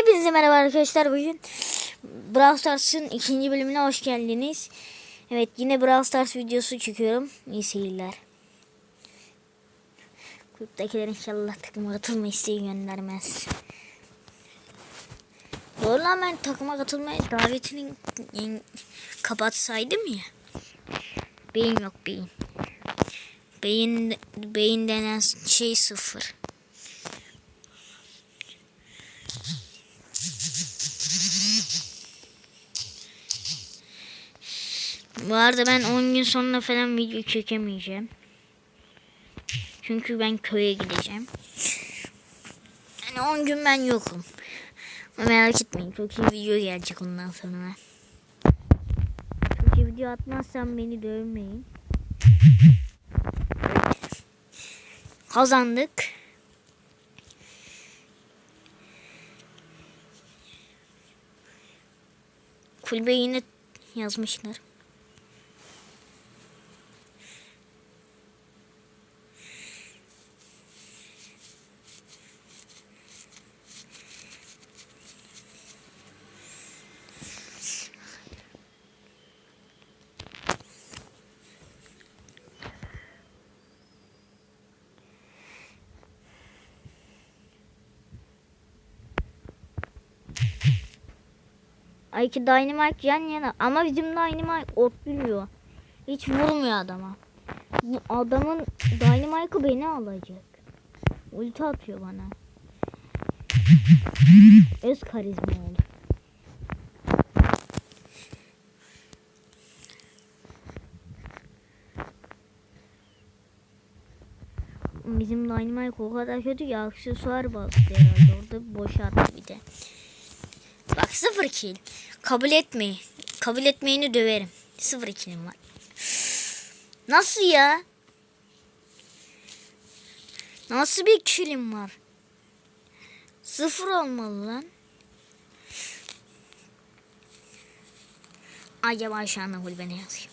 Hepinize merhaba arkadaşlar. Bugün Brawl Stars'ın ikinci bölümüne hoş geldiniz. Evet yine Brawl Stars videosu çekiyorum. İyi seyirler. Kulüptekiler inşallah takıma katılma isteği göndermez. Doğru lan ben takıma katılmaya davetini kapatsaydım ya. Beyin yok beyin. Beyin, beyin denen şey sıfır. Bu arada ben 10 gün sonra falan video çekemeyeceğim. Çünkü ben köye gideceğim. Yani 10 gün ben yokum. Ama merak etmeyin çok iyi video gelecek ondan sonra. Çok iyi video atmazsam beni dövmeyin. Kazandık. Kulübe yine yazmışlar. Ay ki Dynamite yan yana ama bizim Dynamite otluyor. Hiç vurmuyor adama. Bu adamın Dynamite'ı beni alacak. Ulti atıyor bana. Öz karizma oldu. Bizim Dynamite o kadar kötü ki aksesuar bastı herhalde orada boşalttı bir de. Bak sıfır kill. Kabul etmeyin. Kabul etmeyeni döverim. Sıfır killim var. Nasıl ya? Nasıl bir killim var? Sıfır olmalı lan. Acaba şu anda kulübe ne yazıyor?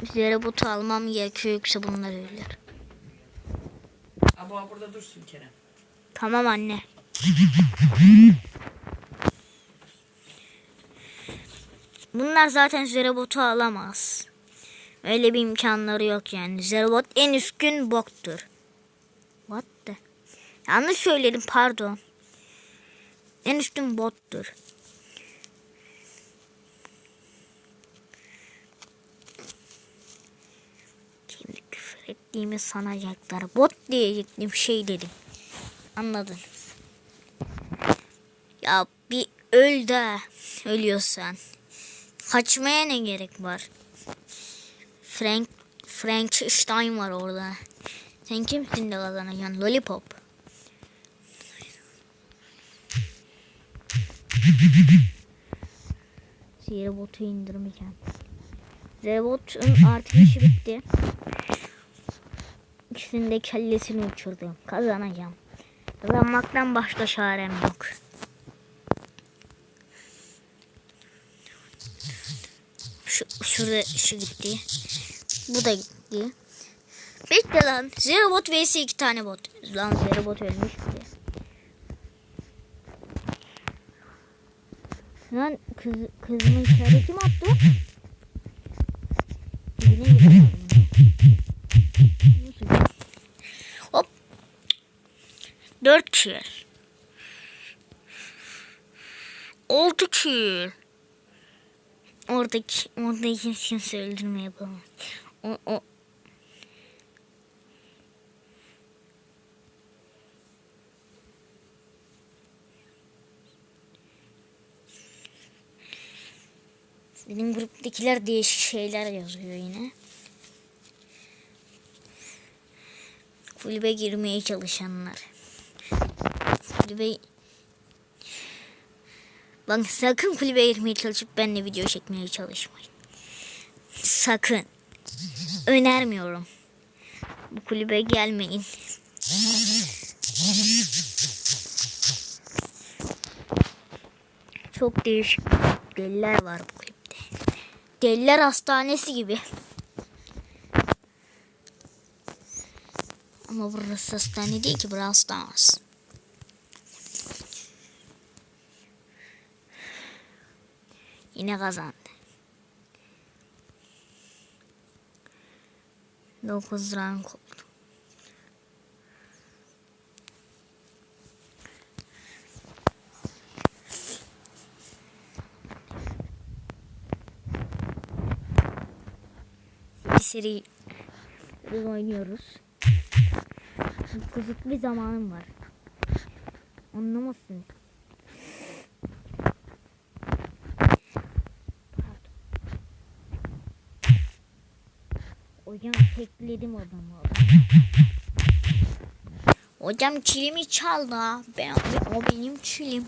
Zerobot geldi. Zerobot'u almam gerekiyor yoksa bunlar ölür. Ama burada dursun Kerem. Tamam anne. Bunlar zaten Zerobot'u alamaz. Öyle bir imkanları yok yani. Zerobot en üstün boktur. What the? Yanlış söyledim pardon. En üstün bottur. Şimdi küfür ettiğimi sanacaklar. Bot diyecektim şey dedim. Anladın. Ya bir öl de ölüyorsan. Kaçmaya ne gerek var? Frank Frankenstein var orada. Sen kimsin de kazanacaksın? Lollipop. Sihir botu indirmeyeceğim. Zebot'un artık işi bitti. İkisinin de kellesini uçurdum. Kazanacağım. Kazanmaktan başka çarem yok. Şu, şurada şu gitti. Bu da gitti. Bekle lan. Zero bot vs iki tane bot. Lan zero bot ölmüş. Lan kız, kızımın işareti mi attı? Hop. Dört kill. Altı kill. Oradaki, oradaki kimse öldürme yapamaz. O, o. Benim gruptakiler değişik şeyler yazıyor yine. Kulübe girmeye çalışanlar. Kulübe... Bak sakın kulübe girmeye çalışıp benimle video çekmeye çalışmayın. Sakın. Önermiyorum. Bu kulübe gelmeyin. Çok değişik deliler var. Deliler hastanesi gibi. Ama burası hastane değil ki burası hastanesi. Yine kazandı. 9 rank seri oynuyoruz. Kısıtlı bir zamanım var. Anlamazsın. Hocam tekledim adamı. Hocam çilimi çaldı. Ben, o benim çilim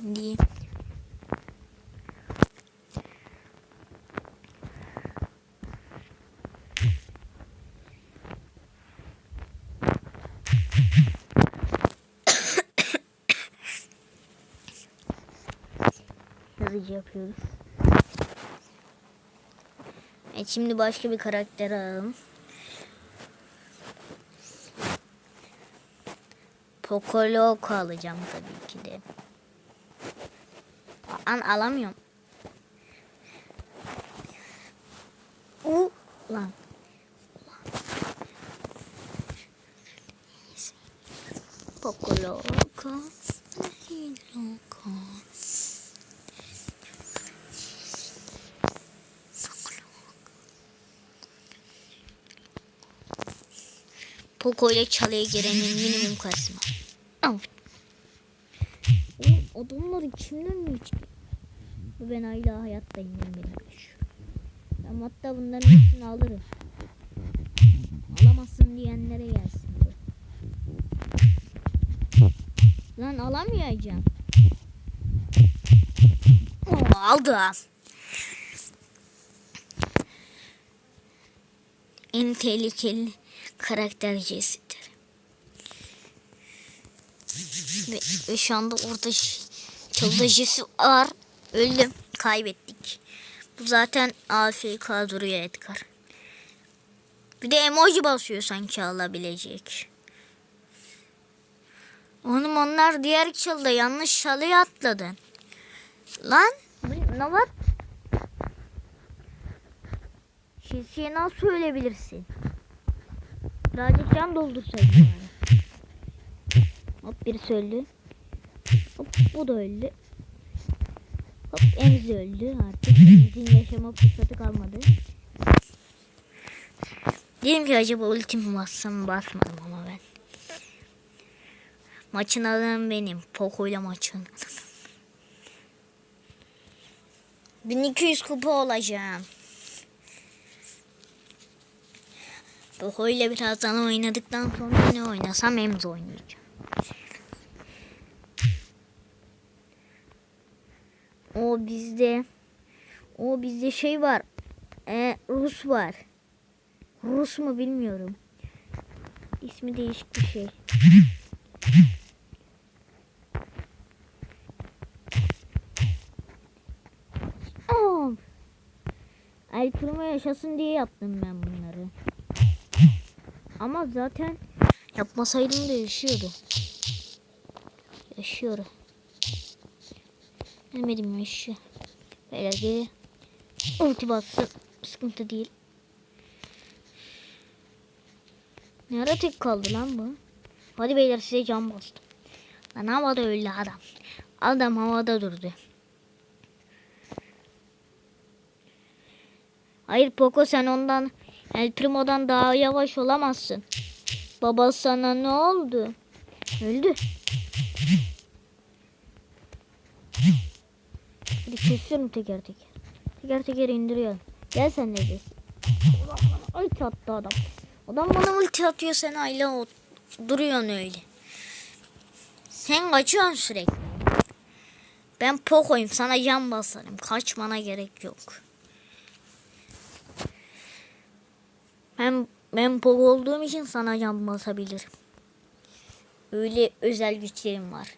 Hızlıca yapıyoruz. Evet şimdi başka bir karakter alalım. Pokoloko alacağım tabii ki de. An alamıyorum. U lan. Pokoloko. Pokoloko. Poco ile çalıya girenin minimum kasma. Oğlum adamlar kimden mi çıktı? Ben hala hayattayım ben benim. Ben hatta bunların hepsini alırım. Alamazsın diyenlere gelsin. Lan alamayacağım. Oo, aldı. En tehlikeli karakter Jesse'dir. Ve, ve şu anda orada çalıda Jesse var. Öldüm. Kaybettik. Bu zaten AFK duruyor Edgar. Bir de emoji basıyor sanki alabilecek. Oğlum onlar diğer çalıda yanlış çalıya atladın. Lan ne var? Jesse'ye nasıl ölebilirsin? Birazcık can doldursaydın yani. Hop birisi öldü. Hop bu da öldü. Hop Emzi öldü artık. Emzi'nin yaşama fırsatı kalmadı. Dedim ki acaba ultim bassam basmadım ama ben. Maçın adamı benim. Poco ile maçın. 1200 kupa olacağım. Poco ile birazdan oynadıktan sonra ne oynasam Emzi oynayacağım. O bizde o bizde şey var. E, Rus var. Rus mu bilmiyorum. İsmi değişik bir şey. Primo yaşasın diye yaptım ben bunları. Ama zaten yapmasaydım da yaşıyordu. Yaşıyor. Bilmedim yaşıyor. Böyle geri. Ulti bastı. Sıkıntı değil. Ne ara tek kaldı lan bu? Hadi beyler size can bastım. Lan havada öldü adam. Adam havada durdu. Hayır Poco sen ondan El Primo'dan daha yavaş olamazsın. Baba sana ne oldu? Öldü. Hadi kesiyorum teker teker. Teker teker indiriyorum. Gel sen de gel. Ulti attı adam. Adam bana ulti atıyor sen hala duruyorsun öyle. Sen kaçıyorsun sürekli. Ben Poco'yum sana can basarım. Kaçmana gerek yok. Ben ben Poco olduğum için sana can basabilirim. Öyle özel güçlerim var.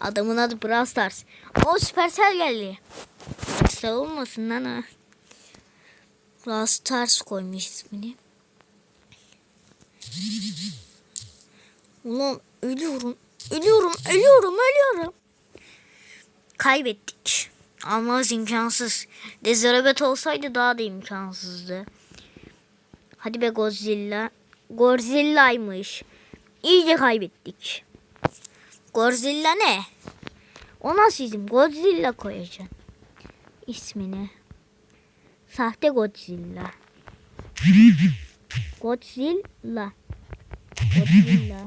Adamın adı Brawl Stars. O Supercell geldi. Supercell olmasın lan ha. Brawl Stars koymuş ismini. Ulan ölüyorum. Ölüyorum, ölüyorum, ölüyorum. Kaybettik. Almaz imkansız. Dezerabet olsaydı daha da imkansızdı. Hadi be Godzilla. Godzilla'ymış. İyice kaybettik. Godzilla ne? O nasıl isim? Godzilla koyacaksın. İsmini. Sahte Godzilla. Godzilla. Godzilla.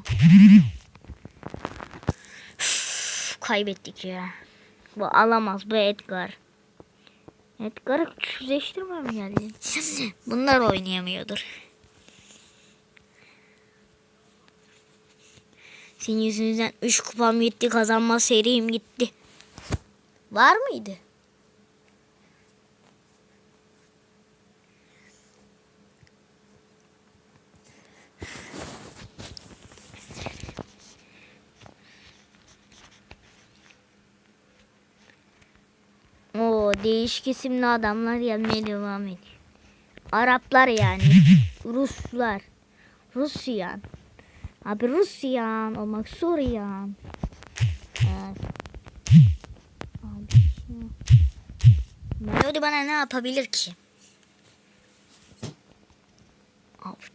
Kaybettik ya. Bu alamaz. Bu Edgar. Edgar'ı küçüleştirme mi geldi? Bunlar oynayamıyordur. Senin yüzünden 3 kupam gitti. Kazanma serim gitti. Var mıydı? O değişik isimli adamlar gelmeye devam ediyor. Araplar yani. Ruslar. Rusyan. Abi Rusyan olmak Suryan. Evet. Abi Melody bana ne yapabilir ki? Avuç.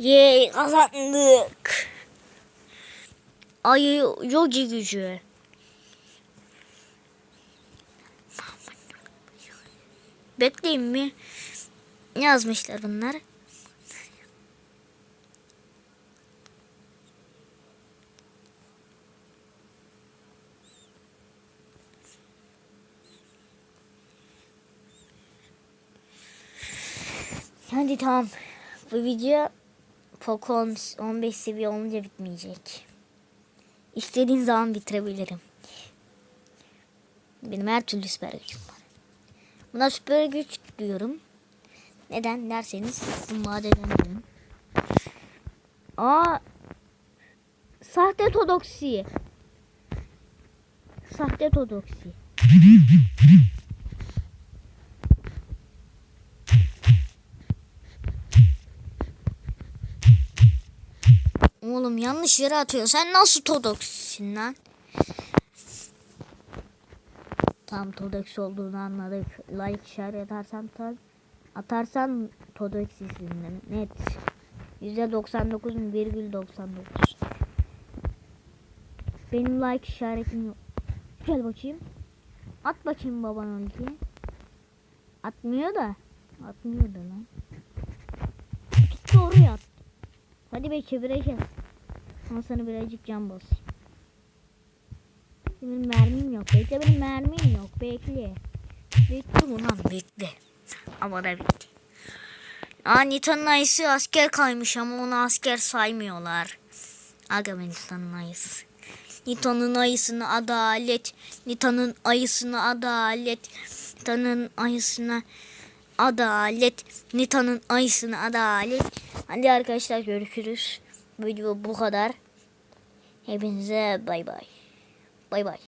Yey kazandık. Ayı yogi gücü. Bekleyin mi? Ne yazmışlar bunlar? Hadi tamam. Bu video Poco 15 seviye olunca bitmeyecek. İstediğim zaman bitirebilirim. Benim her türlü süper gücüm var. Buna süper güç diyorum. Neden derseniz maden edelim. Aa sahte todoksi. Sahte todoksi. Oğlum yanlış yere atıyor. Sen nasıl Todox'sin lan? Tam Todox olduğunu anladık. Like işaret atarsan tam atarsan Todox isimden net. %99,99 Benim like işaretim yok. Gel bakayım. At bakayım baban ultiyi. Atmıyor da. Atmıyor da lan. Tuttu oraya at. Hadi be çevireceğiz. Ama sana birazcık can bas. Benim mermim yok. Bekle benim mermim yok. Bekle. Bekle ulan bekle. Ama da bitti. Aa Nita'nın ayısı asker kaymış ama onu asker saymıyorlar. Aga ben Nita'nın ayısı. Nita'nın ayısına adalet. Nita'nın ayısına adalet. Nita'nın ayısına adalet. Nita'nın ayısına adalet. Hadi arkadaşlar görüşürüz. Video bu kadar. Hepinize bay bay. Bay bay.